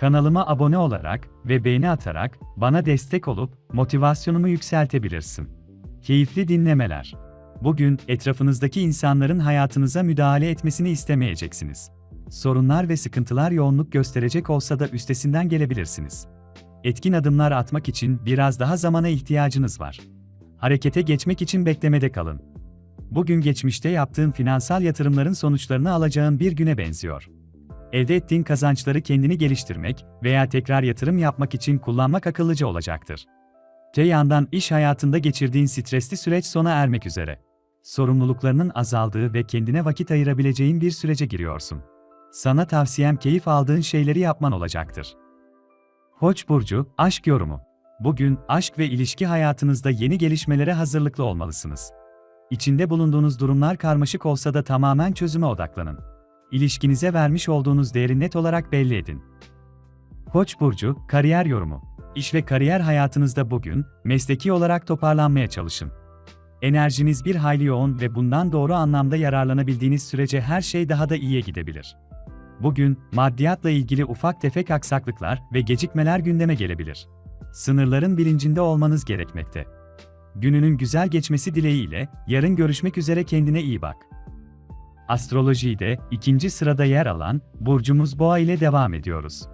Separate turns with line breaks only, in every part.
Kanalıma abone olarak ve beğeni atarak bana destek olup motivasyonumu yükseltebilirsin. Keyifli dinlemeler. Bugün etrafınızdaki insanların hayatınıza müdahale etmesini istemeyeceksiniz. Sorunlar ve sıkıntılar yoğunluk gösterecek olsa da üstesinden gelebilirsiniz. Etkin adımlar atmak için biraz daha zamana ihtiyacınız var. Harekete geçmek için beklemede kalın. Bugün geçmişte yaptığın finansal yatırımların sonuçlarını alacağın bir güne benziyor. Elde ettiğin kazançları kendini geliştirmek veya tekrar yatırım yapmak için kullanmak akıllıca olacaktır. Te yandan iş hayatında geçirdiğin stresli süreç sona ermek üzere. Sorumluluklarının azaldığı ve kendine vakit ayırabileceğin bir sürece giriyorsun. Sana tavsiyem keyif aldığın şeyleri yapman olacaktır. Koç burcu, aşk yorumu. Bugün aşk ve ilişki hayatınızda yeni gelişmelere hazırlıklı olmalısınız. İçinde bulunduğunuz durumlar karmaşık olsa da tamamen çözüme odaklanın. İlişkinize vermiş olduğunuz değeri net olarak belli edin. Koç burcu, kariyer yorumu. İş ve kariyer hayatınızda bugün mesleki olarak toparlanmaya çalışın. Enerjiniz bir hayli yoğun ve bundan doğru anlamda yararlanabildiğiniz sürece her şey daha da iyiye gidebilir. Bugün maddiyatla ilgili ufak tefek aksaklıklar ve gecikmeler gündeme gelebilir. Sınırların bilincinde olmanız gerekmekte. Gününün güzel geçmesi dileğiyle yarın görüşmek üzere kendine iyi bak. Astrolojide ikinci sırada yer alan burcumuz Boğa ile devam ediyoruz.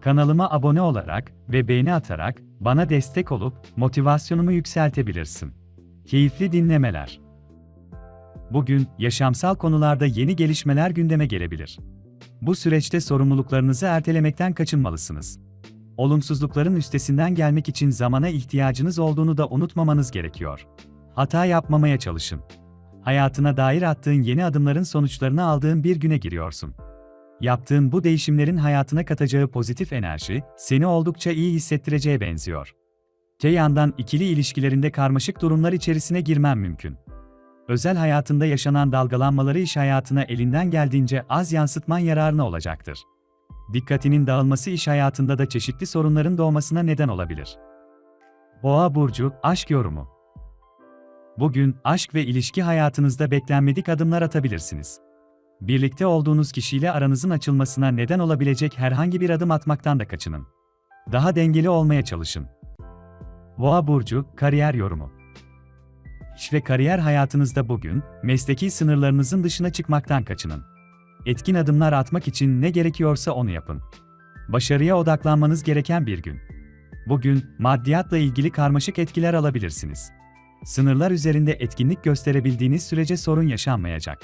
Kanalıma abone olarak ve beğeni atarak bana destek olup motivasyonumu yükseltebilirsin. Keyifli dinlemeler. Bugün yaşamsal konularda yeni gelişmeler gündeme gelebilir. Bu süreçte sorumluluklarınızı ertelemekten kaçınmalısınız. Olumsuzlukların üstesinden gelmek için zamana ihtiyacınız olduğunu da unutmamanız gerekiyor. Hata yapmamaya çalışın. Hayatına dair attığın yeni adımların sonuçlarını aldığın bir güne giriyorsun. Yaptığın bu değişimlerin hayatına katacağı pozitif enerji, seni oldukça iyi hissettireceğe benziyor. Te yandan ikili ilişkilerinde karmaşık durumlar içerisine girmen mümkün. Özel hayatında yaşanan dalgalanmaları iş hayatına elinden geldiğince az yansıtman yararına olacaktır. Dikkatinin dağılması iş hayatında da çeşitli sorunların doğmasına neden olabilir. Boğa burcu aşk yorumu. Bugün aşk ve ilişki hayatınızda beklenmedik adımlar atabilirsiniz. Birlikte olduğunuz kişiyle aranızın açılmasına neden olabilecek herhangi bir adım atmaktan da kaçının. Daha dengeli olmaya çalışın. Boğa burcu kariyer yorumu. İş ve kariyer hayatınızda bugün mesleki sınırlarınızın dışına çıkmaktan kaçının. Etkin adımlar atmak için ne gerekiyorsa onu yapın. Başarıya odaklanmanız gereken bir gün. Bugün maddiyatla ilgili karmaşık etkiler alabilirsiniz. Sınırlar üzerinde etkinlik gösterebildiğiniz sürece sorun yaşanmayacak.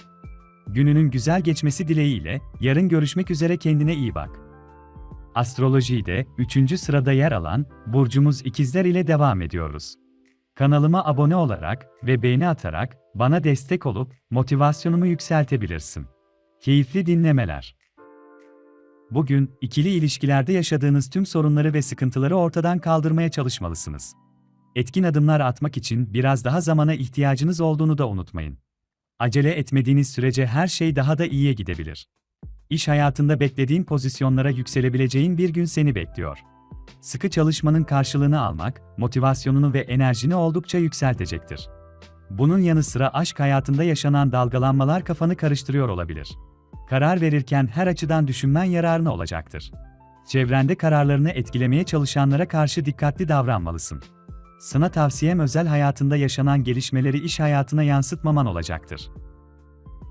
Gününün güzel geçmesi dileğiyle yarın görüşmek üzere kendine iyi bak. Astrolojide 3. sırada yer alan burcumuz ikizler ile devam ediyoruz. Kanalıma abone olarak ve beğeni atarak bana destek olup motivasyonumu yükseltebilirsin. Keyifli dinlemeler. Bugün ikili ilişkilerde yaşadığınız tüm sorunları ve sıkıntıları ortadan kaldırmaya çalışmalısınız. Etkin adımlar atmak için biraz daha zamana ihtiyacınız olduğunu da unutmayın. Acele etmediğiniz sürece her şey daha da iyiye gidebilir. İş hayatında beklediğin pozisyonlara yükselebileceğin bir gün seni bekliyor. Sıkı çalışmanın karşılığını almak, motivasyonunu ve enerjini oldukça yükseltecektir. Bunun yanı sıra aşk hayatında yaşanan dalgalanmalar kafanı karıştırıyor olabilir. Karar verirken her açıdan düşünmen yararına olacaktır. Çevrende kararlarını etkilemeye çalışanlara karşı dikkatli davranmalısın. Sana tavsiyem özel hayatında yaşanan gelişmeleri iş hayatına yansıtmaman olacaktır.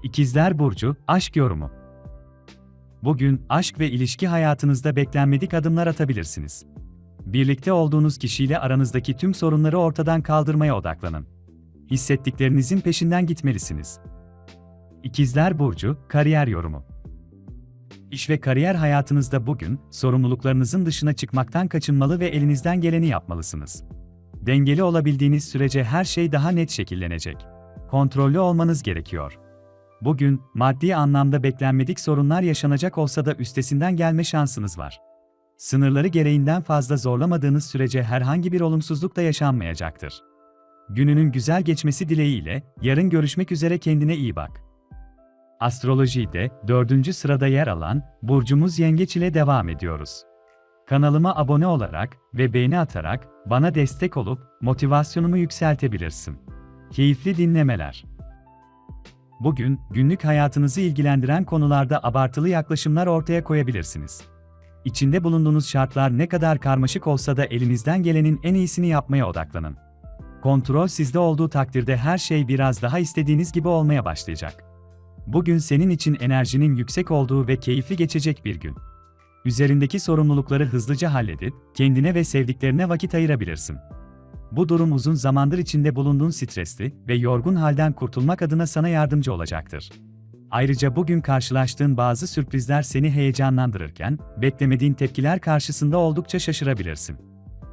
İkizler Burcu, Aşk Yorumu Bugün, aşk ve ilişki hayatınızda beklenmedik adımlar atabilirsiniz. Birlikte olduğunuz kişiyle aranızdaki tüm sorunları ortadan kaldırmaya odaklanın. Hissettiklerinizin peşinden gitmelisiniz. İkizler Burcu, Kariyer Yorumu İş ve kariyer hayatınızda bugün, sorumluluklarınızın dışına çıkmaktan kaçınmalı ve elinizden geleni yapmalısınız. Dengeli olabildiğiniz sürece her şey daha net şekillenecek. Kontrollü olmanız gerekiyor. Bugün, maddi anlamda beklenmedik sorunlar yaşanacak olsa da üstesinden gelme şansınız var. Sınırları gereğinden fazla zorlamadığınız sürece herhangi bir olumsuzluk da yaşanmayacaktır. Gününün güzel geçmesi dileğiyle, yarın görüşmek üzere kendine iyi bak. Astrolojide, dördüncü sırada yer alan, Burcumuz Yengeç ile devam ediyoruz. Kanalıma abone olarak ve beğeni atarak, bana destek olup, motivasyonumu yükseltebilirsin. Keyifli dinlemeler. Bugün, günlük hayatınızı ilgilendiren konularda abartılı yaklaşımlar ortaya koyabilirsiniz. İçinde bulunduğunuz şartlar ne kadar karmaşık olsa da elinizden gelenin en iyisini yapmaya odaklanın. Kontrol sizde olduğu takdirde her şey biraz daha istediğiniz gibi olmaya başlayacak. Bugün senin için enerjinin yüksek olduğu ve keyifli geçecek bir gün. Üzerindeki sorumlulukları hızlıca halledip kendine ve sevdiklerine vakit ayırabilirsin. Bu durum uzun zamandır içinde bulunduğun stresli ve yorgun halden kurtulmak adına sana yardımcı olacaktır. Ayrıca bugün karşılaştığın bazı sürprizler seni heyecanlandırırken, beklemediğin tepkiler karşısında oldukça şaşırabilirsin.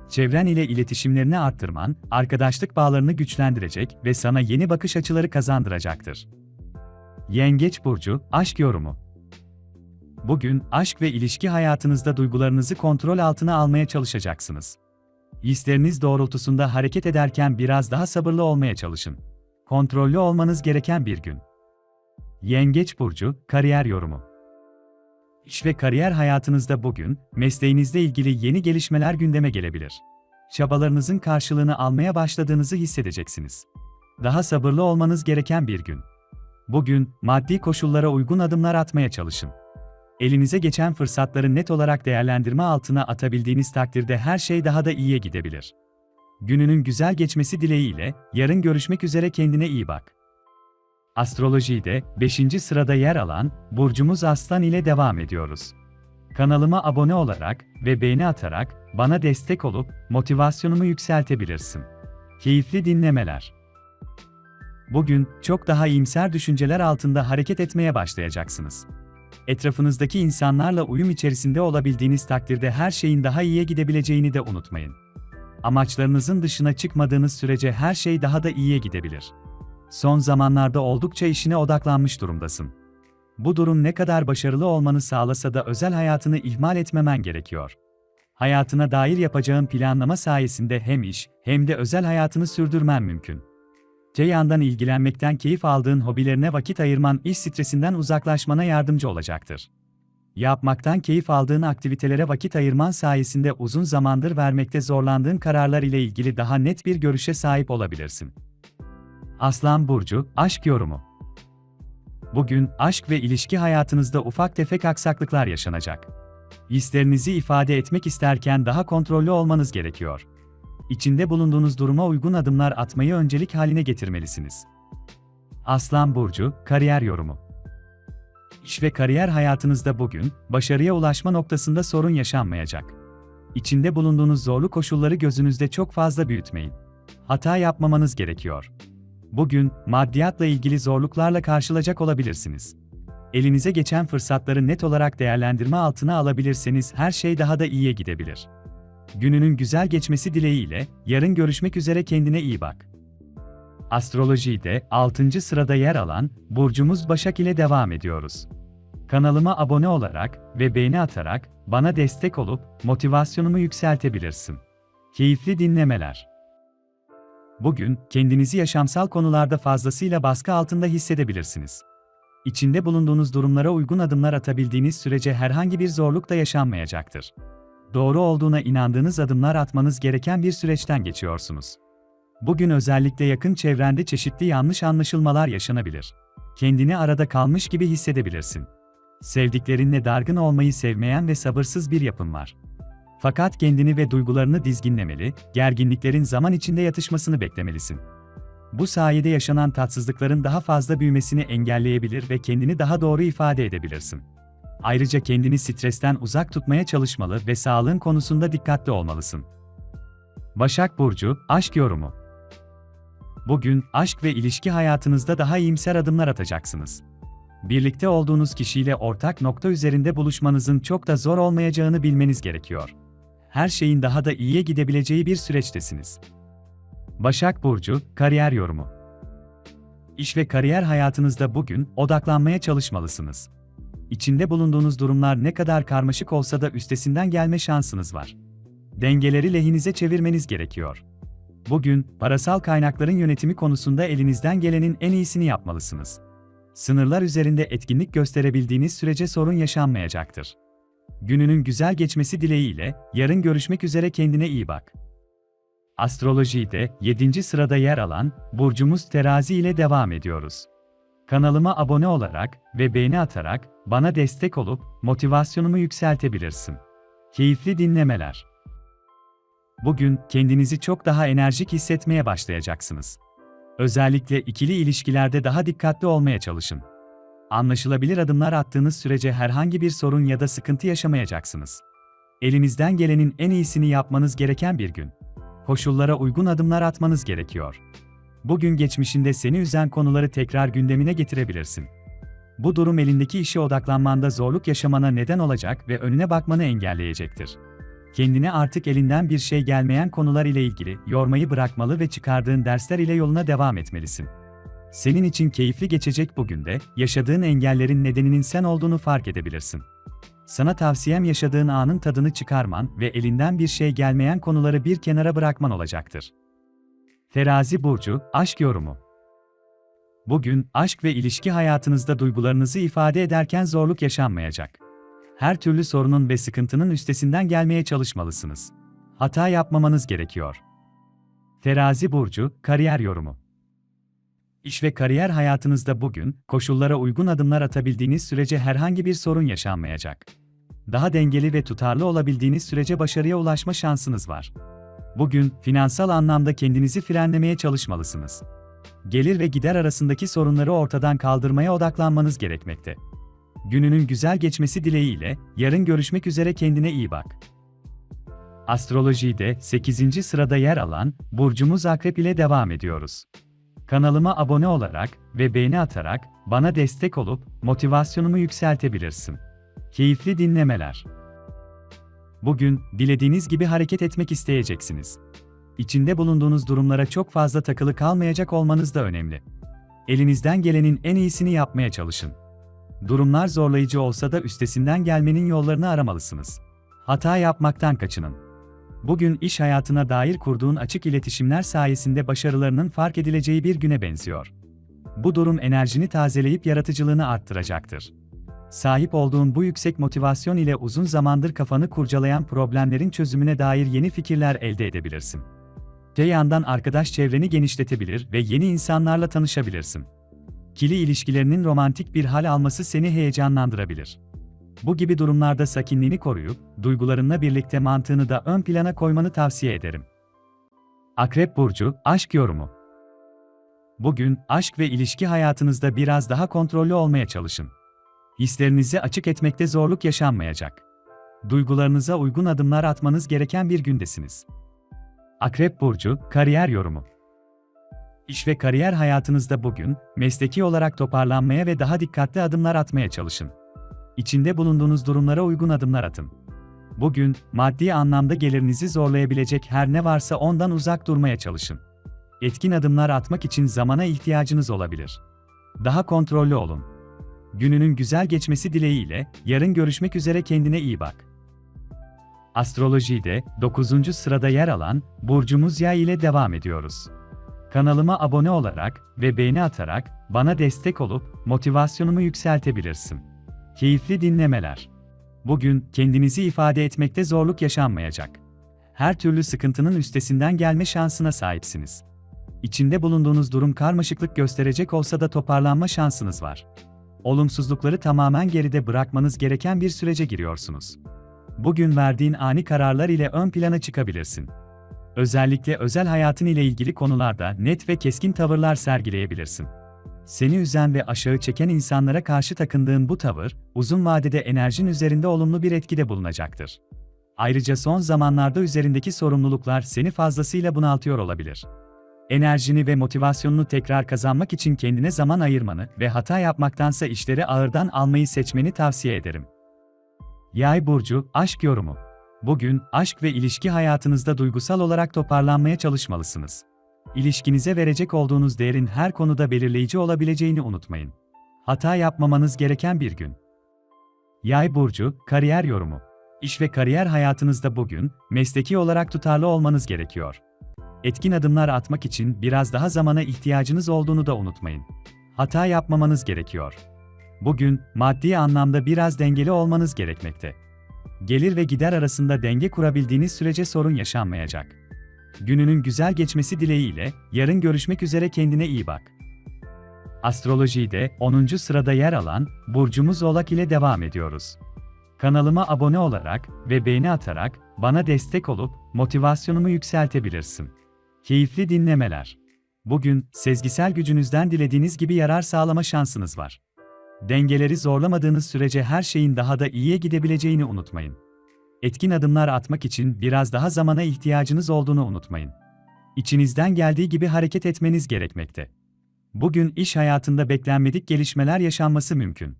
Çevren ile iletişimlerini arttırman, arkadaşlık bağlarını güçlendirecek ve sana yeni bakış açıları kazandıracaktır. Yengeç burcu aşk yorumu. Bugün aşk ve ilişki hayatınızda duygularınızı kontrol altına almaya çalışacaksınız. Hisleriniz doğrultusunda hareket ederken biraz daha sabırlı olmaya çalışın. Kontrollü olmanız gereken bir gün. Yengeç burcu kariyer yorumu. İş ve kariyer hayatınızda bugün mesleğinizle ilgili yeni gelişmeler gündeme gelebilir. Çabalarınızın karşılığını almaya başladığınızı hissedeceksiniz. Daha sabırlı olmanız gereken bir gün. Bugün maddi koşullara uygun adımlar atmaya çalışın. Elinize geçen fırsatları net olarak değerlendirme altına atabildiğiniz takdirde her şey daha da iyiye gidebilir. Gününün güzel geçmesi dileğiyle, yarın görüşmek üzere kendine iyi bak. Astrolojide 5. sırada yer alan burcumuz Aslan ile devam ediyoruz. Kanalıma abone olarak ve beğeni atarak bana destek olup motivasyonumu yükseltebilirsin. Keyifli dinlemeler. Bugün çok daha iyimser düşünceler altında hareket etmeye başlayacaksınız. Etrafınızdaki insanlarla uyum içerisinde olabildiğiniz takdirde her şeyin daha iyiye gidebileceğini de unutmayın. Amaçlarınızın dışına çıkmadığınız sürece her şey daha da iyiye gidebilir. Son zamanlarda oldukça işine odaklanmış durumdasın. Bu durum ne kadar başarılı olmanı sağlasa da özel hayatını ihmal etmemen gerekiyor. Hayatına dair yapacağın planlama sayesinde hem iş hem de özel hayatını sürdürmen mümkün. Te yandan ilgilenmekten keyif aldığın hobilerine vakit ayırman iş stresinden uzaklaşmana yardımcı olacaktır. Yapmaktan keyif aldığın aktivitelere vakit ayırman sayesinde uzun zamandır vermekte zorlandığın kararlar ile ilgili daha net bir görüşe sahip olabilirsin. Aslan Burcu, Aşk Yorumu Bugün, aşk ve ilişki hayatınızda ufak tefek aksaklıklar yaşanacak. Hislerinizi ifade etmek isterken daha kontrollü olmanız gerekiyor. İçinde bulunduğunuz duruma uygun adımlar atmayı öncelik haline getirmelisiniz. Aslan Burcu, Kariyer Yorumu İş ve kariyer hayatınızda bugün, başarıya ulaşma noktasında sorun yaşanmayacak. İçinde bulunduğunuz zorlu koşulları gözünüzde çok fazla büyütmeyin. Hata yapmamanız gerekiyor. Bugün, maddiyatla ilgili zorluklarla karşılaşacak olabilirsiniz. Elinize geçen fırsatları net olarak değerlendirme altına alabilirseniz her şey daha da iyiye gidebilir. Gününün güzel geçmesi dileğiyle, yarın görüşmek üzere kendine iyi bak. Astrolojide 6. sırada yer alan Burcumuz Başak ile devam ediyoruz. Kanalıma abone olarak ve beğeni atarak bana destek olup motivasyonumu yükseltebilirsin. Keyifli dinlemeler. Bugün kendinizi yaşamsal konularda fazlasıyla baskı altında hissedebilirsiniz. İçinde bulunduğunuz durumlara uygun adımlar atabildiğiniz sürece herhangi bir zorluk da yaşanmayacaktır. Doğru olduğuna inandığınız adımlar atmanız gereken bir süreçten geçiyorsunuz. Bugün özellikle yakın çevrende çeşitli yanlış anlaşılmalar yaşanabilir. Kendini arada kalmış gibi hissedebilirsin. Sevdiklerinle dargın olmayı sevmeyen ve sabırsız bir yapın var. Fakat kendini ve duygularını dizginlemeli, gerginliklerin zaman içinde yatışmasını beklemelisin. Bu sayede yaşanan tatsızlıkların daha fazla büyümesini engelleyebilir ve kendini daha doğru ifade edebilirsin. Ayrıca kendini stresten uzak tutmaya çalışmalı ve sağlığın konusunda dikkatli olmalısın. Başak Burcu, Aşk Yorumu Bugün, aşk ve ilişki hayatınızda daha iyimser adımlar atacaksınız. Birlikte olduğunuz kişiyle ortak nokta üzerinde buluşmanızın çok da zor olmayacağını bilmeniz gerekiyor her şeyin daha da iyiye gidebileceği bir süreçtesiniz. Başak Burcu, Kariyer Yorumu İş ve kariyer hayatınızda bugün odaklanmaya çalışmalısınız. İçinde bulunduğunuz durumlar ne kadar karmaşık olsa da üstesinden gelme şansınız var. Dengeleri lehinize çevirmeniz gerekiyor. Bugün, parasal kaynakların yönetimi konusunda elinizden gelenin en iyisini yapmalısınız. Sınırlar üzerinde etkinlik gösterebildiğiniz sürece sorun yaşanmayacaktır. Gününün güzel geçmesi dileğiyle, yarın görüşmek üzere kendine iyi bak. Astrolojide 7. sırada yer alan burcumuz Terazi ile devam ediyoruz. Kanalıma abone olarak ve beğeni atarak bana destek olup motivasyonumu yükseltebilirsin. Keyifli dinlemeler. Bugün kendinizi çok daha enerjik hissetmeye başlayacaksınız. Özellikle ikili ilişkilerde daha dikkatli olmaya çalışın. Anlaşılabilir adımlar attığınız sürece herhangi bir sorun ya da sıkıntı yaşamayacaksınız. Elinizden gelenin en iyisini yapmanız gereken bir gün. Koşullara uygun adımlar atmanız gerekiyor. Bugün geçmişinde seni üzen konuları tekrar gündemine getirebilirsin. Bu durum elindeki işe odaklanmanda zorluk yaşamana neden olacak ve önüne bakmanı engelleyecektir. Kendine artık elinden bir şey gelmeyen konular ile ilgili yormayı bırakmalı ve çıkardığın dersler ile yoluna devam etmelisin. Senin için keyifli geçecek bugün de, yaşadığın engellerin nedeninin sen olduğunu fark edebilirsin. Sana tavsiyem yaşadığın anın tadını çıkarman ve elinden bir şey gelmeyen konuları bir kenara bırakman olacaktır. Terazi burcu, aşk yorumu. Bugün aşk ve ilişki hayatınızda duygularınızı ifade ederken zorluk yaşanmayacak. Her türlü sorunun ve sıkıntının üstesinden gelmeye çalışmalısınız. Hata yapmamanız gerekiyor. Terazi burcu, kariyer yorumu. İş ve kariyer hayatınızda bugün, koşullara uygun adımlar atabildiğiniz sürece herhangi bir sorun yaşanmayacak. Daha dengeli ve tutarlı olabildiğiniz sürece başarıya ulaşma şansınız var. Bugün, finansal anlamda kendinizi frenlemeye çalışmalısınız. Gelir ve gider arasındaki sorunları ortadan kaldırmaya odaklanmanız gerekmekte. Gününün güzel geçmesi dileğiyle, yarın görüşmek üzere kendine iyi bak. Astrolojide 8. sırada yer alan burcumuz Akrep ile devam ediyoruz. Kanalıma abone olarak ve beğeni atarak bana destek olup motivasyonumu yükseltebilirsin. Keyifli dinlemeler. Bugün dilediğiniz gibi hareket etmek isteyeceksiniz. İçinde bulunduğunuz durumlara çok fazla takılı kalmayacak olmanız da önemli. Elinizden gelenin en iyisini yapmaya çalışın. Durumlar zorlayıcı olsa da üstesinden gelmenin yollarını aramalısınız. Hata yapmaktan kaçının. Bugün iş hayatına dair kurduğun açık iletişimler sayesinde başarılarının fark edileceği bir güne benziyor. Bu durum enerjini tazeleyip yaratıcılığını arttıracaktır. Sahip olduğun bu yüksek motivasyon ile uzun zamandır kafanı kurcalayan problemlerin çözümüne dair yeni fikirler elde edebilirsin. Te yandan arkadaş çevreni genişletebilir ve yeni insanlarla tanışabilirsin. Kili ilişkilerinin romantik bir hal alması seni heyecanlandırabilir. Bu gibi durumlarda sakinliğini koruyup, duygularınla birlikte mantığını da ön plana koymanı tavsiye ederim. Akrep Burcu, Aşk Yorumu Bugün, aşk ve ilişki hayatınızda biraz daha kontrollü olmaya çalışın. Hislerinizi açık etmekte zorluk yaşanmayacak. Duygularınıza uygun adımlar atmanız gereken bir gündesiniz. Akrep Burcu, Kariyer Yorumu İş ve kariyer hayatınızda bugün, mesleki olarak toparlanmaya ve daha dikkatli adımlar atmaya çalışın. İçinde bulunduğunuz durumlara uygun adımlar atın. Bugün, maddi anlamda gelirinizi zorlayabilecek her ne varsa ondan uzak durmaya çalışın. Etkin adımlar atmak için zamana ihtiyacınız olabilir. Daha kontrollü olun. Gününün güzel geçmesi dileğiyle, yarın görüşmek üzere kendine iyi bak. Astrolojide 9. sırada yer alan burcumuz Yay ile devam ediyoruz. Kanalıma abone olarak ve beğeni atarak bana destek olup motivasyonumu yükseltebilirsin. Keyifli dinlemeler. Bugün kendinizi ifade etmekte zorluk yaşanmayacak. Her türlü sıkıntının üstesinden gelme şansına sahipsiniz. İçinde bulunduğunuz durum karmaşıklık gösterecek olsa da toparlanma şansınız var. Olumsuzlukları tamamen geride bırakmanız gereken bir sürece giriyorsunuz. Bugün verdiğin ani kararlar ile ön plana çıkabilirsin. Özellikle özel hayatın ile ilgili konularda net ve keskin tavırlar sergileyebilirsin. Seni üzen ve aşağı çeken insanlara karşı takındığın bu tavır, uzun vadede enerjin üzerinde olumlu bir etkide bulunacaktır. Ayrıca son zamanlarda üzerindeki sorumluluklar seni fazlasıyla bunaltıyor olabilir. Enerjini ve motivasyonunu tekrar kazanmak için kendine zaman ayırmanı ve hata yapmaktansa işleri ağırdan almayı seçmeni tavsiye ederim. Yay burcu aşk yorumu. Bugün aşk ve ilişki hayatınızda duygusal olarak toparlanmaya çalışmalısınız. İlişkinize verecek olduğunuz değerin her konuda belirleyici olabileceğini unutmayın. Hata yapmamanız gereken bir gün. Yay burcu, kariyer yorumu. İş ve kariyer hayatınızda bugün mesleki olarak tutarlı olmanız gerekiyor. Etkin adımlar atmak için biraz daha zamana ihtiyacınız olduğunu da unutmayın. Hata yapmamanız gerekiyor. Bugün maddi anlamda biraz dengeli olmanız gerekmekte. Gelir ve gider arasında denge kurabildiğiniz sürece sorun yaşanmayacak. Gününün güzel geçmesi dileğiyle yarın görüşmek üzere kendine iyi bak. Astrolojide 10. sırada yer alan burcumuz Oğlak ile devam ediyoruz. Kanalıma abone olarak ve beğeni atarak bana destek olup motivasyonumu yükseltebilirsin. Keyifli dinlemeler. Bugün sezgisel gücünüzden dilediğiniz gibi yarar sağlama şansınız var. Dengeleri zorlamadığınız sürece her şeyin daha da iyiye gidebileceğini unutmayın. Etkin adımlar atmak için biraz daha zamana ihtiyacınız olduğunu unutmayın. İçinizden geldiği gibi hareket etmeniz gerekmekte. Bugün iş hayatında beklenmedik gelişmeler yaşanması mümkün.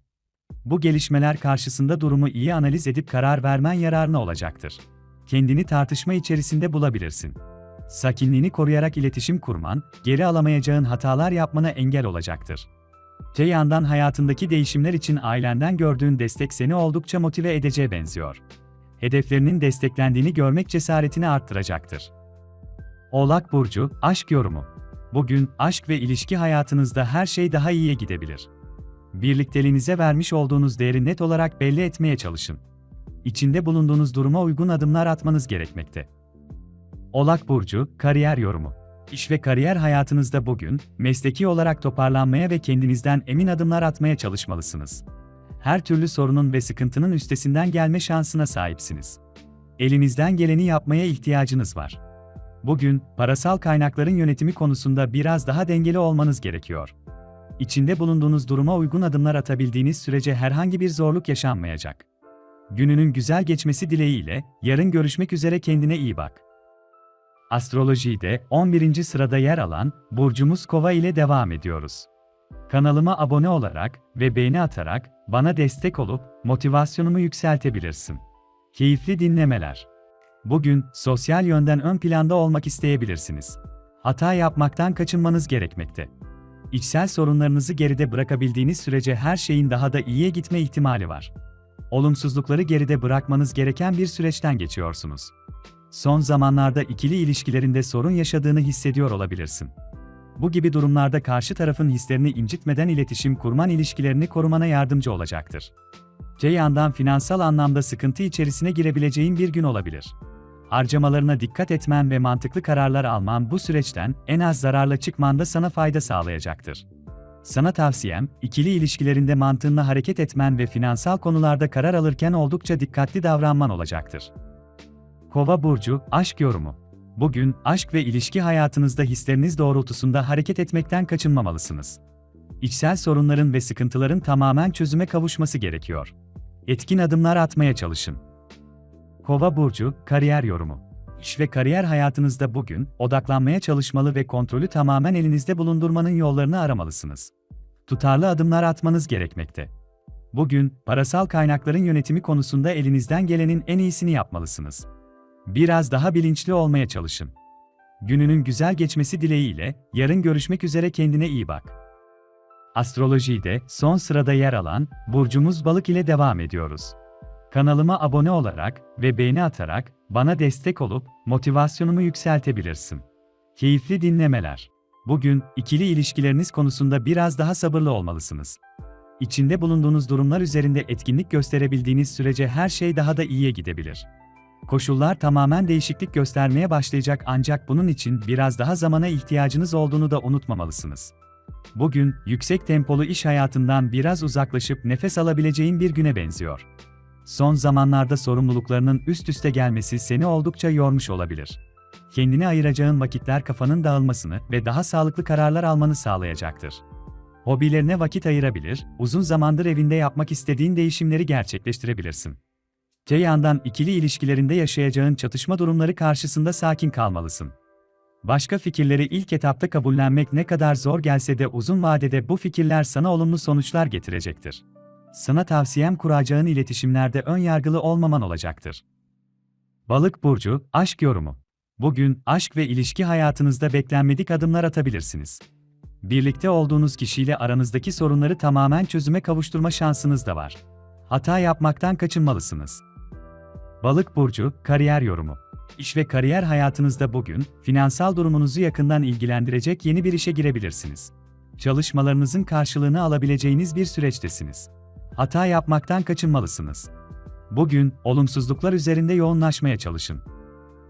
Bu gelişmeler karşısında durumu iyi analiz edip karar vermen yararına olacaktır. Kendini tartışma içerisinde bulabilirsin. Sakinliğini koruyarak iletişim kurman, geri alamayacağın hatalar yapmana engel olacaktır. Te hayatındaki değişimler için ailenden gördüğün destek seni oldukça motive edeceğe benziyor. Hedeflerinin desteklendiğini görmek cesaretini arttıracaktır. Oğlak Burcu, Aşk Yorumu Bugün, aşk ve ilişki hayatınızda her şey daha iyiye gidebilir. Birlikteliğinize vermiş olduğunuz değeri net olarak belli etmeye çalışın. İçinde bulunduğunuz duruma uygun adımlar atmanız gerekmekte. Oğlak Burcu, Kariyer Yorumu İş ve kariyer hayatınızda bugün, mesleki olarak toparlanmaya ve kendinizden emin adımlar atmaya çalışmalısınız. Her türlü sorunun ve sıkıntının üstesinden gelme şansına sahipsiniz. Elinizden geleni yapmaya ihtiyacınız var. Bugün, parasal kaynakların yönetimi konusunda biraz daha dengeli olmanız gerekiyor. İçinde bulunduğunuz duruma uygun adımlar atabildiğiniz sürece herhangi bir zorluk yaşanmayacak. Gününün güzel geçmesi dileğiyle, yarın görüşmek üzere kendine iyi bak. Astrolojide 11. sırada yer alan burcumuz Kova ile devam ediyoruz. Kanalıma abone olarak ve beğeni atarak bana destek olup motivasyonumu yükseltebilirsin. Keyifli dinlemeler. Bugün sosyal yönden ön planda olmak isteyebilirsiniz. Hata yapmaktan kaçınmanız gerekmekte. İçsel sorunlarınızı geride bırakabildiğiniz sürece her şeyin daha da iyiye gitme ihtimali var. Olumsuzlukları geride bırakmanız gereken bir süreçten geçiyorsunuz. Son zamanlarda ikili ilişkilerinde sorun yaşadığını hissediyor olabilirsin. Bu gibi durumlarda karşı tarafın hislerini incitmeden iletişim kurman ilişkilerini korumana yardımcı olacaktır. Te yandan finansal anlamda sıkıntı içerisine girebileceğin bir gün olabilir. Harcamalarına dikkat etmen ve mantıklı kararlar alman bu süreçten en az zararla çıkmanda sana fayda sağlayacaktır. Sana tavsiyem, ikili ilişkilerinde mantığınla hareket etmen ve finansal konularda karar alırken oldukça dikkatli davranman olacaktır. Kova burcu aşk yorumu. Bugün aşk ve ilişki hayatınızda hisleriniz doğrultusunda hareket etmekten kaçınmamalısınız. İçsel sorunların ve sıkıntıların tamamen çözüme kavuşması gerekiyor. Etkin adımlar atmaya çalışın. Kova burcu kariyer yorumu. İş ve kariyer hayatınızda bugün odaklanmaya çalışmalı ve kontrolü tamamen elinizde bulundurmanın yollarını aramalısınız. Tutarlı adımlar atmanız gerekmekte. Bugün parasal kaynakların yönetimi konusunda elinizden gelenin en iyisini yapmalısınız. Biraz daha bilinçli olmaya çalışın. Gününün güzel geçmesi dileğiyle, yarın görüşmek üzere kendine iyi bak. Astrolojide son sırada yer alan burcumuz Balık ile devam ediyoruz. Kanalıma abone olarak ve beğeni atarak bana destek olup motivasyonumu yükseltebilirsin. Keyifli dinlemeler. Bugün ikili ilişkileriniz konusunda biraz daha sabırlı olmalısınız. İçinde bulunduğunuz durumlar üzerinde etkinlik gösterebildiğiniz sürece her şey daha da iyiye gidebilir. Koşullar tamamen değişiklik göstermeye başlayacak ancak bunun için biraz daha zamana ihtiyacınız olduğunu da unutmamalısınız. Bugün yüksek tempolu iş hayatından biraz uzaklaşıp nefes alabileceğin bir güne benziyor. Son zamanlarda sorumluluklarının üst üste gelmesi seni oldukça yormuş olabilir. Kendine ayıracağın vakitler kafanın dağılmasını ve daha sağlıklı kararlar almanı sağlayacaktır. Hobilerine vakit ayırabilir, uzun zamandır evinde yapmak istediğin değişimleri gerçekleştirebilirsin. Te yandan ikili ilişkilerinde yaşayacağın çatışma durumları karşısında sakin kalmalısın. Başka fikirleri ilk etapta kabullenmek ne kadar zor gelse de uzun vadede bu fikirler sana olumlu sonuçlar getirecektir. Sana tavsiyem kuracağın iletişimlerde ön yargılı olmaman olacaktır. Balık burcu aşk yorumu. Bugün aşk ve ilişki hayatınızda beklenmedik adımlar atabilirsiniz. Birlikte olduğunuz kişiyle aranızdaki sorunları tamamen çözüme kavuşturma şansınız da var. Hata yapmaktan kaçınmalısınız. Balık burcu, kariyer yorumu. İş ve kariyer hayatınızda bugün, finansal durumunuzu yakından ilgilendirecek yeni bir işe girebilirsiniz. Çalışmalarınızın karşılığını alabileceğiniz bir süreçtesiniz. Hata yapmaktan kaçınmalısınız. Bugün, olumsuzluklar üzerinde yoğunlaşmaya çalışın.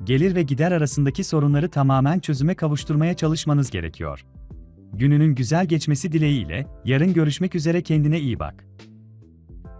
Gelir ve gider arasındaki sorunları tamamen çözüme kavuşturmaya çalışmanız gerekiyor. Gününün güzel geçmesi dileğiyle, yarın görüşmek üzere kendine iyi bak.